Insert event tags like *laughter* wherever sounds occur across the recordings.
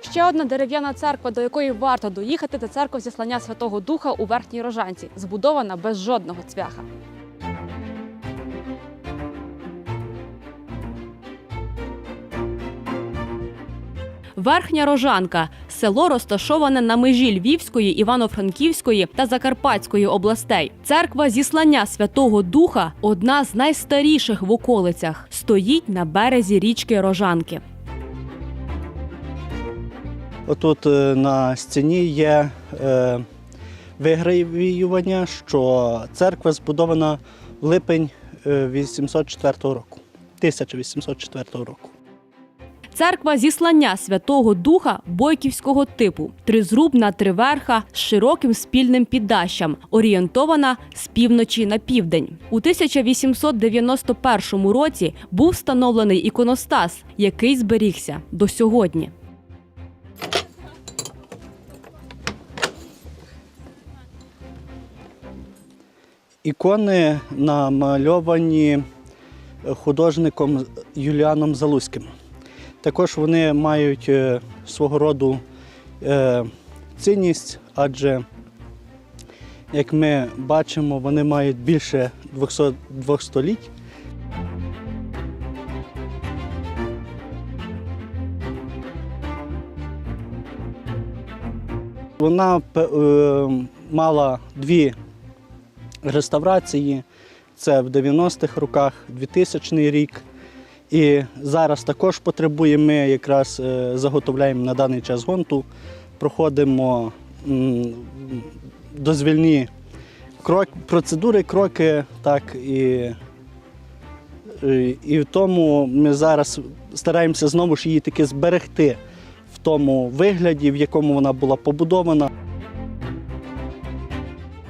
Ще одна дерев'яна церква, до якої варто доїхати, це церква зіслання Святого Духа у верхній рожанці, збудована без жодного цвяха. Верхня Рожанка село розташоване на межі Львівської, Івано-Франківської та Закарпатської областей. Церква зіслання Святого Духа одна з найстаріших в околицях. Стоїть на березі річки Рожанки. Отут е, на стіні є е, вигравіювання, що церква збудована в липень е, 804 року. 1804 року. Церква зіслання Святого Духа бойківського типу, тризрубна триверха з широким спільним піддащам, орієнтована з півночі на південь. У 1891 році був встановлений іконостас, який зберігся до сьогодні. Ікони намальовані художником Юліаном Залузьким. Також вони мають е, свого роду е, цінність, адже, як ми бачимо, вони мають більше 200, 200 століть. Вона е, мала дві реставрації. Це в 90-х роках, 2000 рік. І зараз також потребує. Ми якраз е, заготовляємо на даний час гонту, проходимо дозвільні крок, процедури, кроки, так і, і, і в тому ми зараз стараємося знову ж її таки зберегти в тому вигляді, в якому вона була побудована.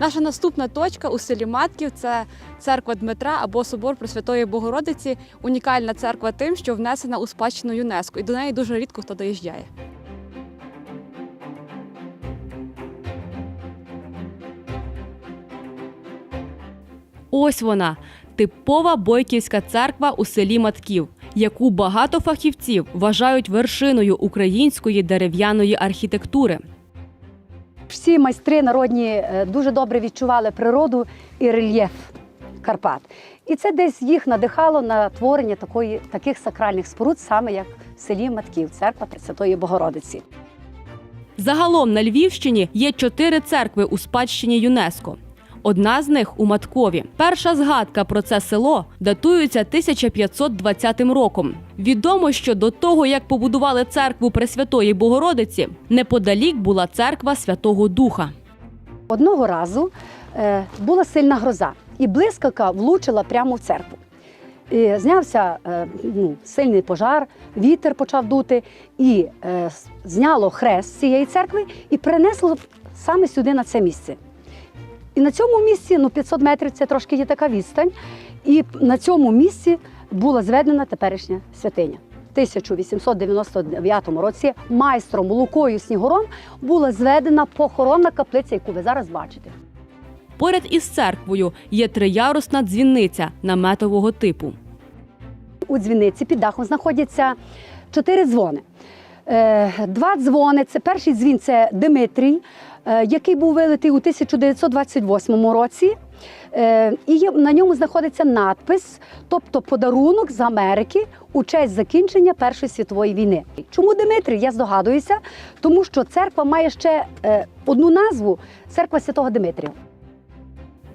Наша наступна точка у селі Матків це церква Дмитра або собор Пресвятої Богородиці. Унікальна церква тим, що внесена у спадщину ЮНЕСКО, і до неї дуже рідко хто доїжджає. Ось вона типова бойківська церква у селі Матків, яку багато фахівців вважають вершиною української дерев'яної архітектури. Всі майстри народні е, дуже добре відчували природу і рельєф Карпат. І це десь їх надихало на творення такої, таких сакральних споруд, саме як в селі Матків, церква Пресвятої Богородиці. Загалом на Львівщині є чотири церкви у спадщині ЮНЕСКО. Одна з них у Маткові. Перша згадка про це село датується 1520 роком. Відомо, що до того, як побудували церкву Пресвятої Богородиці, неподалік була церква Святого Духа. Одного разу е, була сильна гроза, і блискавка влучила прямо в церкву. І знявся е, ну, сильний пожар, вітер почав дути, і е, зняло хрест цієї церкви і перенесло саме сюди на це місце. І на цьому місці, ну 500 метрів це трошки є така відстань. І на цьому місці була зведена теперішня святиня. В 1899 році майстром Лукою Снігуром була зведена похоронна каплиця, яку ви зараз бачите. Поряд із церквою є триярусна дзвіниця наметового типу. У дзвіниці під дахом знаходяться чотири дзвони. Е, Два дзвони. Це перший дзвін це Димитрій, е, який був вилитий у 1928 році. Е, І на ньому знаходиться надпис, тобто подарунок з Америки у честь закінчення Першої світової війни. Чому Димитрій? Я здогадуюся, тому що церква має ще одну назву церква Святого Димитрія.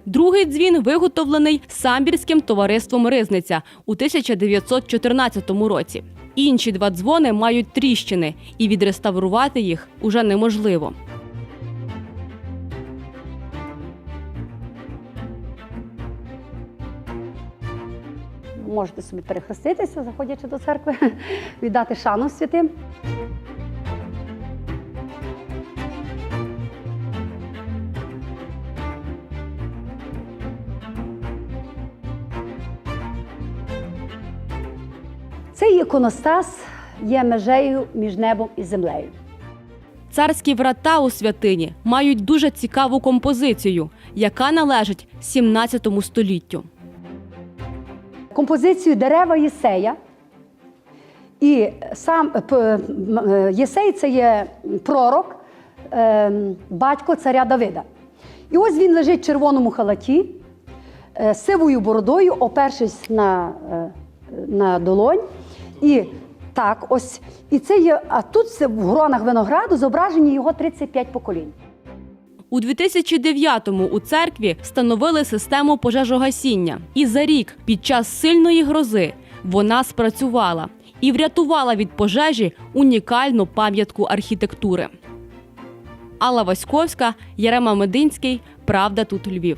Другий дзвін виготовлений самбірським товариством Ризниця у 1914 році. Інші два дзвони мають тріщини, і відреставрувати їх уже неможливо. Можете собі перехреститися, заходячи до церкви, *laughs* віддати шану святим. Цей іконостас є межею між небом і землею. Царські врата у святині мають дуже цікаву композицію, яка належить 17 століттю. Композицію дерева Єсея І сам е, е, Єсей це є пророк, е, батько царя Давида. І ось він лежить в червоному халаті, сивою бородою, опершись на, на долонь. І так, ось, і це є, а тут це в гронах винограду зображені його 35 поколінь. У 2009-му у церкві встановили систему пожежогасіння. І за рік під час сильної грози вона спрацювала і врятувала від пожежі унікальну пам'ятку архітектури. Алла Васьковська, Ярема Мединський. Правда тут Львів.